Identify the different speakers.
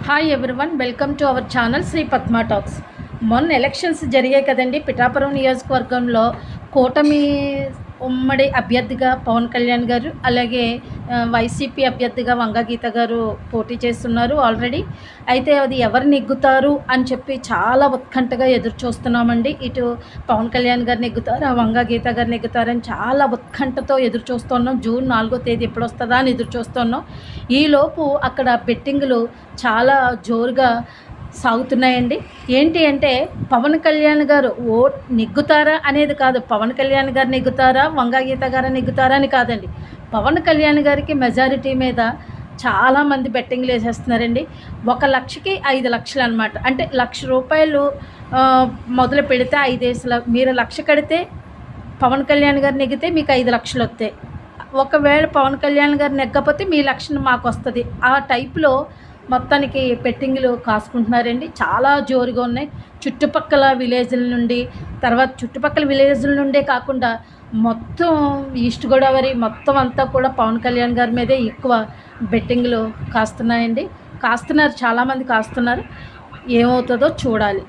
Speaker 1: Hi everyone welcome to our channel Sri Padma talks మొన్న elections జరిగాయి కదండి పిఠాపురం నియోజకవర్గంలో కూటమి ఉమ్మడి అభ్యర్థిగా పవన్ కళ్యాణ్ గారు అలాగే వైసీపీ అభ్యర్థిగా వంగగీత గారు పోటీ చేస్తున్నారు ఆల్రెడీ. అయితే అది ఎవరు నెగ్గుతారు అని చెప్పి చాలా ఉత్కంఠగా ఎదురు చూస్తున్నామండి. ఇటు పవన్ కళ్యాణ్ గారు నెగ్గుతారు వంగ గీత గారు నెగ్గుతారని చాలా ఉత్కంఠతో ఎదురు చూస్తున్నాం. జూన్ నాలుగో తేదీ ఎప్పుడు వస్తుందా అని ఎదురు చూస్తున్నాం. ఈలోపు అక్కడ బెట్టింగ్లు చాలా జోరుగా సాగుతున్నాయండి. ఏంటి అంటే పవన్ కళ్యాణ్ గారు ఓ నెగ్గుతారా అనేది కాదు. పవన్ కళ్యాణ్ గారు నెగ్గుతారా వంగాగీత గారు నెగ్గుతారా అని కాదండి. పవన్ కళ్యాణ్ గారికి మెజారిటీ మీద చాలామంది బెట్టింగ్లు వేసేస్తున్నారండి. ఒక లక్షకి ఐదు లక్షలు అనమాట అంటే లక్ష రూపాయలు మొదలు పెడితే ఐదేసులు మీరు లక్ష కడితే పవన్ కళ్యాణ్ గారు నెగ్గితే మీకు ఐదు లక్షలు వస్తాయి. ఒకవేళ పవన్ కళ్యాణ్ గారు నెగ్గకపోతే మీ లక్షణం మాకు వస్తుంది. ఆ టైప్లో మొత్తానికి పెట్టింగ్లు కాసుకుంటున్నారండి. చాలా జోరుగా ఉన్నాయి. చుట్టుపక్కల విలేజ్ల నుండి తర్వాత చుట్టుపక్కల విలేజ్ల నుండే కాకుండా మొత్తం ఈస్ట్ గోదావరి మొత్తం అంతా కూడా పవన్ కళ్యాణ్ గారి మీదే ఎక్కువ బెట్టింగ్లు కాస్తున్నాయండి. కాస్తున్నారు చాలామంది కాస్తున్నారు. ఏమవుతుందో చూడాలి.